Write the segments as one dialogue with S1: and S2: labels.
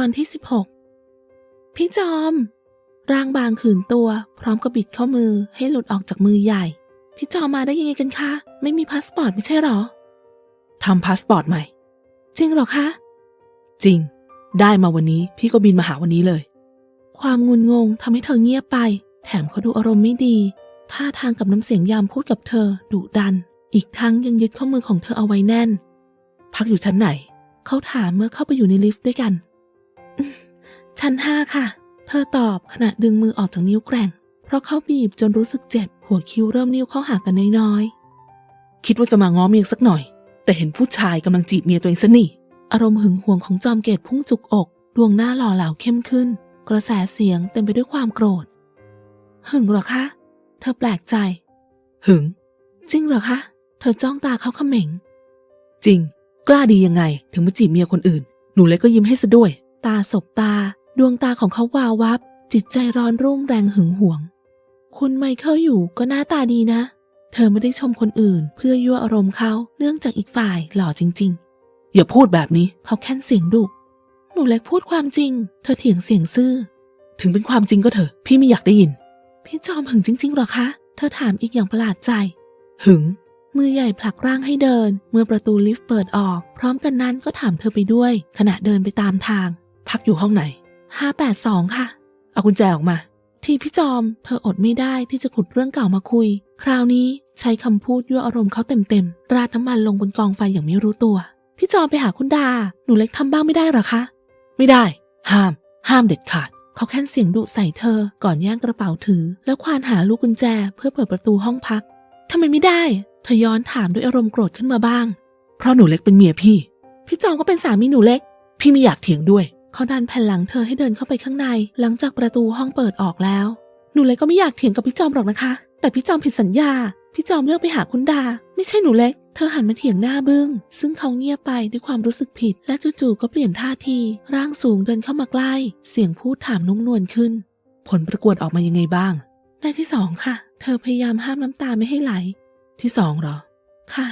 S1: อนที่ 16 พี่จอม ร่างบางขืนตัว พร้อมกับบิดข้อมือให้หลุดออกจากมือใหญ่ พี่จอมมาได้ยังไงกันคะ ไม่มีพาสปอร์ตไม่ใช่หรอทำพาสปอร์ตใหม่ จริงหรอคะ จริง ได้มาวันนี้พี่ก็บินมาหาวันนี้เลย ความงุนงงทำให้เธอเงียบไป แถมเขาดูอารมณ์ไม่ดีท่าทางกับน้ำเสียงยามพูดกับเธอดุดัน อีกทั้งยังยึดข้อมือของเธอเอาไว้แน่น พักอยู่ชั้นไหน เขาถามเมื่อเข้าไปอยู่ในลิฟต์ด้วยกัน ชั้นห้าค่ะ เธอตอบขณะดึงมือออกจากนิ้วแกร่ง เพราะเขาบีบจนรู้สึกเจ็บ หัวคิ้วเริ่มนิ้วเข้าหากันน้อยๆ คิดว่าจะมาง้อเมียสักหน่อย แต่เห็นผู้ชายกำลังจีบเมียตัวเองซะนี่ อารมณ์หึงหวงของจอมเกตพุ่งจุกอก ดวงหน้าหล่อเหลาเข้มขึ้น กระแสเสียงเต็มไปด้วยความโกรธ หึงหรอคะ เธอแปลกใจ หึง จริงเหรอคะ เธอจ้องตาเขาเขม็ง จริง กล้าดียังไงถึงมาจีบเมียคนอื่น หนูเล็กก็ยิ้มให้ซะด้วย ตาสบตา ดวงตาของเขาวาววับ จิตใจร้อนรุ่มแรงหึงหวง คุณไมเคิลอยู่ก็หน้าตาดีนะ เธอไม่ได้ชมคนอื่น เพื่อยั่วอารมณ์เขาเนื่องจากอีกฝ่ายหล่อจริง ๆ อย่าพูดแบบนี้เขาแค่นเสียงดุหนูเล็กพูดความจริง เธอเถียงเสียงซื่อ ถึงเป็นความจริงก็เถอะ พี่ไม่อยากได้ยิน พี่จอมหึงจริงๆหรอคะ เธอถามอีกอย่างประหลาดใจ หึง มือใหญ่ผลักร่างให้เดิน เมื่อประตูลิฟต์เปิดออก พร้อมกันนั้นก็ถามเธอไปด้วย ขณะเดินไปตามทาง พักอยู่ห้องไหน582ค่ะ เอากุญแจออกมา ที่พี่จอม เธออดไม่ได้ที่จะขุดเรื่องเก่ามาคุย คราวนี้ใช้คำพูดยั่วอารมณ์เขาเต็มๆ ราดน้ำมันลงบนกองไฟอย่างไม่รู้ตัว พี่จอมไปหาคุณดา หนูเล็กทำบ้างไม่ได้หรอคะ ไม่ได้ ห้าม ห้ามเด็ดขาด เขาแค่นเสียงดุใส่เธอ ก่อนย่างกระเป๋าถือ แล้วควานหาลูกกุญแจเพื่อเปิดประตูห้องพักทำไมไม่ได้ เธอย้อนถามด้วยอารมณ์โกรธขึ้นมาบ้าง เพราะหนูเล็กเป็นเมียพี่ พี่จอมก็เป็นสามีหนูเล็ก พี่ไม่อยากเถียงด้วย เขาดันแผ่นหลังเธอให้เดินเข้าไปข้างใน หลังจากประตูห้องเปิดออกแล้ว หนูเล็กก็ไม่อยากเถียงกับพี่จอมหรอกนะคะ แต่พี่จอมผิดสัญญา พี่จอมเลือกไปหาคุณดา ไม่ใช่หนูเล็ก เธอหันมาเถียงหน้าบึง้ง ซึ่งเขาเงียบไปด้วยความรู้สึกผิด และจู่ๆก็เปลี่ยนท่าที ร่างสูงเดินเข้ามาใกล้ เสียงพูดถามนุ่มนวลขึ้น ผลประกวดออกมายังไงบ้าง ได้ที่สองค่ะ เธอพยายามห้ามน้ำตาไม่ให้ไหล ที่สองหรอ ค่ะ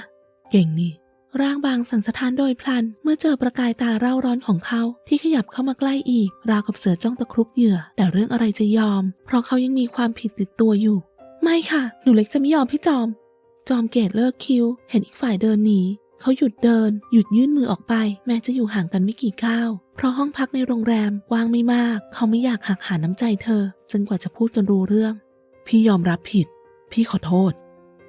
S1: เก่งนี่ ร่างบางสั่นสะท้านโดยพลัน เมื่อเจอประกายตาเร่าร้อนของเขาที่ขยับเข้ามาใกล้อีก ราวกับเสือจ้องตะครุบเหยื่อ แต่เรื่องอะไรจะยอม เพราะเขายังมีความผิดติดตัวอยู่ ไม่ค่ะ หนูเล็กจะไม่ยอมพี่จอม จอมเกตเลิกคิว เห็นอีกฝ่ายเดินหนีเขาหยุดเดิน หยุดยื่นมือออกไป แม้จะอยู่ห่างกันไม่กี่ก้าว เพราะห้องพักในโรงแรมกว้างไม่มาก เขาไม่อยากหักหาน้ำใจเธอจนกว่าจะพูดกันรู้เรื่อง พี่ยอมรับผิด พี่ขอโทษ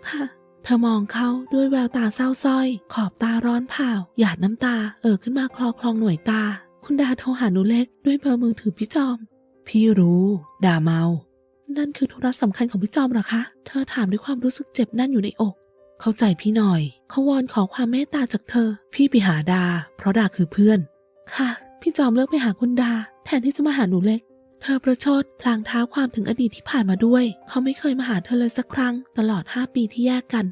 S1: ค่ะ เธอมองเขาด้วยแววตาเศร้าส้อย ขอบตาร้อนเผาหยาดน้ำตาเอ่อขึ้นมาคลอคลองหน่วยตา คุณดาโทรหาหนูเล็กด้วยเบอร์มือถือพี่จอม พี่รู้ ดาเมา นั่นคือธุระสำคัญของพี่จอมหรอคะ เธอถามด้วยความรู้สึกเจ็บแน่นอยู่ในอก เข้าใจพี่หน่อย เขาวอนขอความเมตตาจากเธอ พี่ไปหาดา เพราะดาคือเพื่อน ค่ะ พี่จอมเลือกไปหาคุณดา แทนที่จะมาหาหนูเล็ก เธอประชดพลางท้าความถึงอดีตที่ผ่านมาด้วย เขาไม่เคยมาหาเธอเลยสักครั้ง ตลอดห้าปีที่แยกกัน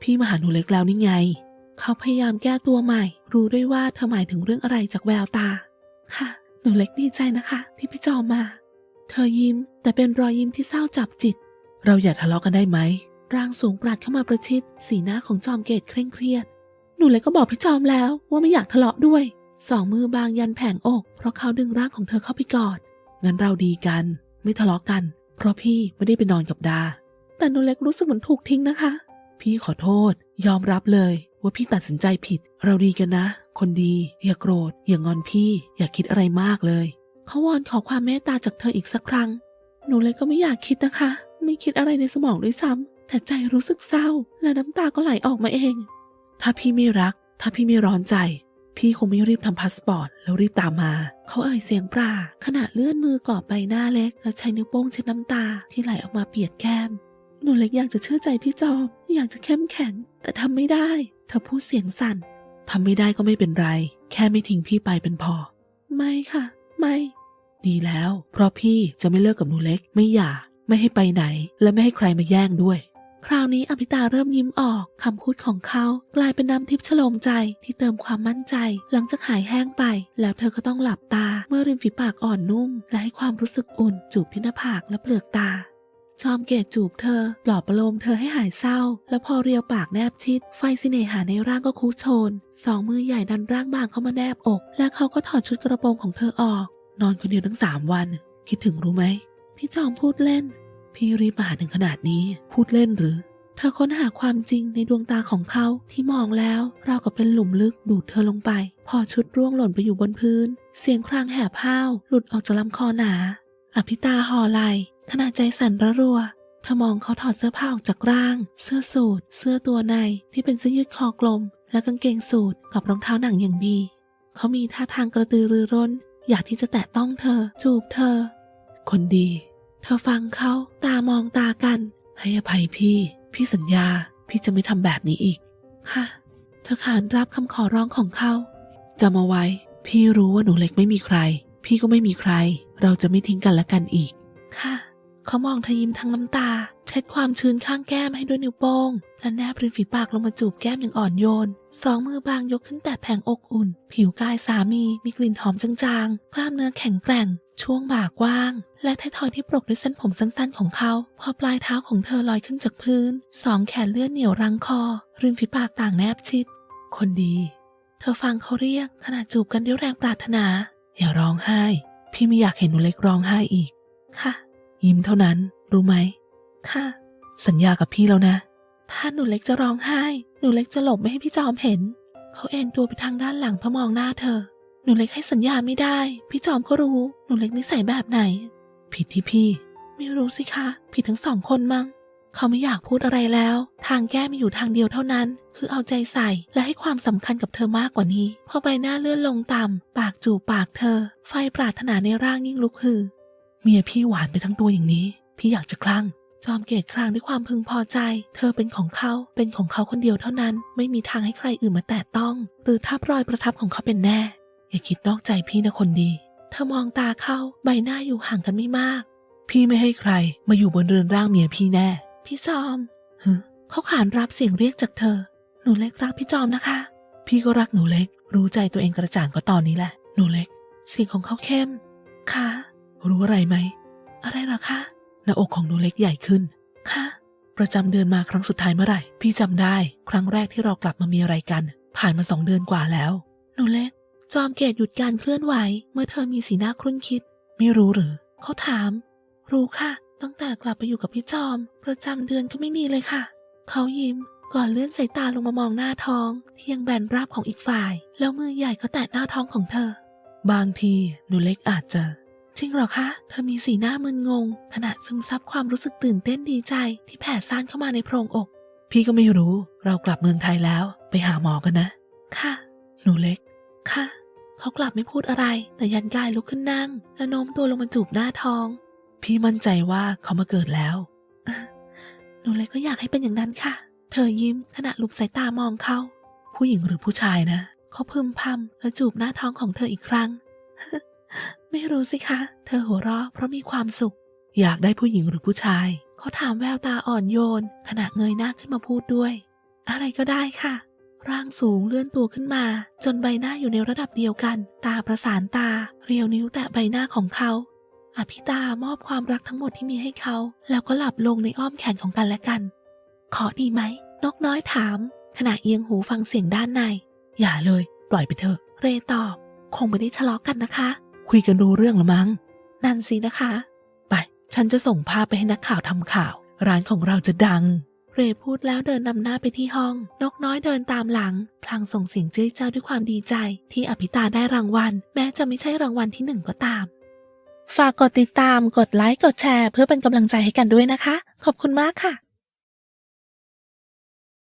S1: พี่มาหาหนูเล็กแล้วนี่ไง เขาพยายามแก้ตัวใหม่ รู้ด้วยว่าเธอหมายถึงเรื่องอะไรจากแววตา ค่ะ หนูเล็กดีใจนะคะ ที่พี่จอมมา เธอยิ้ม แต่เป็นรอยยิ้มที่เศร้าจับจิต เราอย่าทะเลาะกันได้ไหมร่างสูงปราดเข้ามาประชิด สีหน้าของจอมเกตเคร่งเครียด หนูเล็กก็บอกพี่จอมแล้ว ว่าไม่อยากทะเลาะด้วย สองมือบางยันแผงอก เพราะเขาดึงร่างของเธอเข้าไปกอด งั้นเราดีกัน ไม่ทะเลาะกัน เพราะพี่ไม่ได้ไปนอนกับดา แต่หนูเล็กรู้สึกเหมือนถูกทิ้งนะคะ พี่ขอโทษ ยอมรับเลย ว่าพี่ตัดสินใจผิด เราดีกันนะ คนดี อย่าโกรธ อย่างอนพี่ อย่าคิดอะไรมากเลยเขาวอนขอความเมตตาจากเธออีกสักครั้ง หนูเล็กก็ไม่อยากคิดนะคะ ไม่คิดอะไรในสมองด้วยซ้ำแต่ใจรู้สึกเศร้า และน้ำตาก็ไหลออกมาเอง ถ้าพี่ไม่รัก ถ้าพี่ไม่ร้อนใจ พี่คงไม่รีบทำพาสปอร์ตแล้วรีบตามมา เขาเอ่ยเสียงปราขณะเลื่อนมือกอบใบหน้าเล็ก และใช้นิ้วโป้งเช็ดน้ำตาที่ไหลออกมาเปียกแก้ม หนูเล็กอยากจะเชื่อใจพี่จอมอยากจะเข้มแข็ง แต่ทำไม่ได้ เธอพูดเสียงสั่นทำไม่ได้ก็ไม่เป็นไร แค่ไม่ทิ้งพี่ไปเป็นพอ ไม่ค่ะ ไม่ ดีแล้ว เพราะพี่จะไม่เลิกกับหนูเล็กไม่หย่าไม่ให้ไปไหน และไม่ให้ใครมาแย่งด้วย คราวนี้อภิตาเริ่มยิ้มออกคำพูดของเขา กลายเป็นน้ำทิพย์ฉลมใจที่เติมความมั่นใจ หลังจากหายแห้งไป แล้วเธอก็ต้องหลับตา เมื่อริมฝีปากอ่อนนุ่ม และให้ความรู้สึกอุ่น จูบที่หน้าผากและเปลือกตา จอมเกตจูบเธอ ปลอบประโลมเธอให้หายเศร้า แล้วพอเรียวปากแนบชิด ไฟสิเนหาในร่างก็คุโชน สองมือใหญ่ดันร่างบางเข้ามาแนบอก และเขาก็ถอดชุดกระโปรงของเธอออก นอนคนเดียวทั้งสามวัน คิดถึงรู้ไหมพี่จอมพูดเล่น พี่รีบมาหาถึงขนาดนี้พูดเล่นหรือ เธอค้นหาความจริงในดวงตาของเขาที่มองแล้วเรากับเป็นหลุมลึกดูดเธอลงไป พอชุดร่วงหล่นไปอยู่บนพื้น เสียงครางแหบห้าวหลุดออกจากลำคอหนา อภิตาห่อไหลขณะใจสั่นระรัวเธอมองเขาถอดเสื้อผ้าออกจากร่าง เสื้อสูทเสื้อตัวในที่เป็นเสื้อยืดคอกลม และกางเกงสูทกับรองเท้าหนังอย่างดี เขามีท่าทางกระตือรือร้น อยากที่จะแตะต้องเธอ จูบเธอ คนดี เธอฟังเขาตามองตากัน ให้อภัยพี่ พี่สัญญา พี่จะไม่ทำแบบนี้อีก ค่ะ เธอขานรับคำขอร้องของเขาจำเอาไว้ พี่รู้ว่าหนูเล็กไม่มีใคร พี่ก็ไม่มีใคร เราจะไม่ทิ้งกันและกันอีก ค่ะ เขามองเธอยิ้มทั้งน้ำตา เช็ดความชื้นข้างแก้มให้ด้วยนิ้วโป้ง และแนบริมฝีปากลงมาจูบแก้มอย่างอ่อนโยน สองมือบางยกขึ้นแต่แผงอกอุ่น ผิวกายสามีมีกลิ่นหอมจางๆ กล้ามเนื้อแข็งแกร่ง ช่วงบ่ากว้าง และท้ายทอยที่ปรกด้วยเส้นผมสั้นๆของเขา พอปลายเท้าของเธอลอยขึ้นจากพื้น สองแขนเลื่อนเหนียวรังคอ ริมฝีปากต่างแนบชิด คนดี เธอฟังเขาเรียกขณะจูบกันด้วยแรงปรารถนา อย่าร้องไห้ พี่ไม่อยากเห็นหนูเล็กร้องไห้อีก ค่ะ ยิ้มเท่านั้น รู้ไหม ค่ะ สัญญากับพี่แล้วนะ ถ้าหนูเล็กจะร้องไห้ หนูเล็กจะหลบไม่ให้พี่จอมเห็น เขาเอ็นตัวไปทางด้านหลังเพื่อมองหน้าเธอ หนูเล็กให้สัญญาไม่ได้ พี่จอมก็รู้ หนูเล็กนิสัยแบบไหน ผิดที่พี่ ไม่รู้สิคะ ผิดทั้งสองคนมั้ง เขาไม่อยากพูดอะไรแล้ว ทางแก้มีอยู่ทางเดียวเท่านั้น คือเอาใจใส่และให้ความสำคัญกับเธอมากกว่านี้ พอใบหน้าเลื่อนลงต่ำปากจูบปากเธอ ไฟปรารถนาในร่างยิ่งลุกฮือ เมียพี่หวานไปทั้งตัวอย่างนี้ พี่อยากจะคลั่ง จอมเกตครางด้วยความพึงพอใจ เธอเป็นของเขา เป็นของเขาคนเดียวเท่านั้น ไม่มีทางให้ใครอื่นมาแตะต้อง หรือทับรอยประทับของเขาเป็นแน่ อย่าคิดนอกใจพี่นะคนดี เธอมองตาเขาใบหน้าอยู่ห่างกันไม่มาก พี่ไม่ให้ใคร มาอยู่บนเรือนร่างเมียพี่แน่ พี่จอมฮึเขาขานรับเสียงเรียกจากเธอ หนูเล็กรักพี่จอมนะคะ พี่ก็รักหนูเล็ก รู้ใจตัวเองกระจ่างก็ตอนนี้แหละ หนูเล็ก เสียงของเขาเข้มค่ะรู้อะไรไหม อะไรหรอคะ น้าอกของหนูเล็กใหญ่ขึ้น ค่ะ ประจำเดือนมาครั้งสุดท้ายเมื่อไหร่ พี่จำได้ ครั้งแรกที่เรากลับมามีอะไรกัน ผ่านมาสองเดือนกว่าแล้ว หนูเล็ก จอมเกตหยุดการเคลื่อนไหว เมื่อเธอมีสีหน้าครุ่นคิด ไม่รู้หรือ เขาถาม รู้ค่ะ ตั้งแต่กลับไปอยู่กับพี่จอม ประจำเดือนก็ไม่มีเลยค่ะ เขายิ้ม ก่อนเลื่อนสายตาลงมามองหน้าท้องที่ยังแบนราบของอีกฝ่าย แล้วมือใหญ่ก็แตะหน้าท้องของเธอ บางทีหนูเล็กอาจจะ จริงเหรอคะ เธอมีสีหน้ามึนงง ขณะซึมซับความรู้สึกตื่นเต้นดีใจที่แผ่ซ่านเข้ามาในโพรงอก พี่ก็ไม่รู้ เรากลับเมืองไทยแล้ว ไปหาหมอกันนะ ค่ะ หนูเล็ก ค่ะ เขากลับไม่พูดอะไร แต่ยันกายลุกขึ้นนั่ง และโน้มตัวลงมาจูบหน้าท้อง พี่มั่นใจว่าเขามาเกิดแล้ว หนูเล็กก็อยากให้เป็นอย่างนั้นค่ะ เธอยิ้มขณะลุกสายตามองเขา ผู้หญิงหรือผู้ชายนะ เขาพึมพำและจูบหน้าท้องของเธออีกครั้ง ไม่รู้สิคะ เธอหัวเราะเพราะมีความสุข อยากได้ผู้หญิงหรือผู้ชาย เขาถามแววตาอ่อนโยน ขณะเงยหน้าขึ้นมาพูดด้วย อะไรก็ได้ค่ะ ร่างสูงเลื่อนตัวขึ้นมา จนใบหน้าอยู่ในระดับเดียวกัน ตาประสานตา เรียวนิ้วแตะใบหน้าของเขา อภิตามอบความรักทั้งหมดที่มีให้เขา แล้วก็หลับลงในอ้อมแขนของกันและกัน ขอดีไหม นกน้อยถาม ขณะเอียงหูฟังเสียงด้านใน อย่าเลย ปล่อยไปเถอะ เรตอบ คงไม่ได้ทะเลาะกันนะคะ คุยกันรู้เรื่องละมั้ง นั่นสินะคะ ไป ฉันจะส่งภาพไปให้นักข่าวทำข่าว ร้านของเราจะดัง เรพูดแล้วเดินนำหน้าไปที่ห้อง นกน้อยเดินตามหลัง พลางส่งเสียงเจ้ยเจ้าด้วยความดีใจ ที่อภิตาได้รางวัล แม้จะไม่ใช่รางวัลที่หนึ่งก็ตาม ฝากกดติดตาม กดไลค์ กดแชร์ เพื่อเป็นกำลังใจให้กันด้วยนะคะ ขอบคุณมากค่ะ